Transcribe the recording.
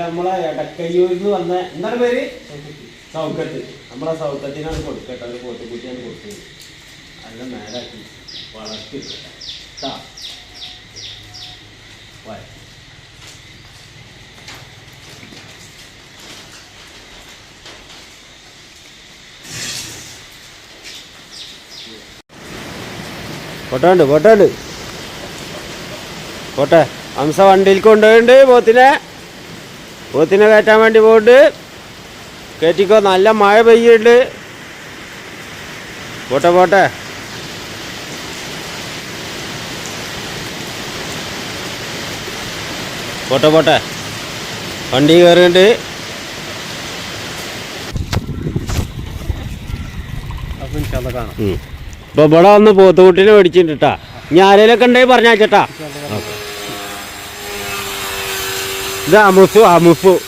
നമ്മളെ എടക്കയ്യൂരിൽ നിന്ന് വന്ന എന്താണ് പേര്? സൗക്കത്ത്. നമ്മളെ സൗക്കത്തിനാണ് കൊടുക്കട്ടെ ഒരു പോത്തുകുട്ടിയാണ് കൊടുത്തത്. നല്ല മേലാക്കി വളർത്തി. പോട്ടുണ്ട് പോട്ടുണ്ട് പോട്ടെ അംസ വണ്ടിയിൽ കൊണ്ടുപോയിണ്ട് പോത്തിനെ. പോത്തിനെ കയറ്റാൻ വേണ്ടി പോയിട്ട് കയറ്റിക്കോ നല്ല മഴ പെയ്യുന്നുണ്ട്. പോട്ടെ പോട്ടെ. പോട്ടെ പോട്ടെ. വണ്ടി കയറിയിട്ട് ഇപ്പൊ ഇവിടെ വന്ന് പോത്തുകുട്ടീനെ മേടിച്ചിട്ടാ ഇനി ആരേലൊക്കെ ഉണ്ടെങ്കിൽ പറഞ്ഞാച്ചട്ടാ Za amofo amofo.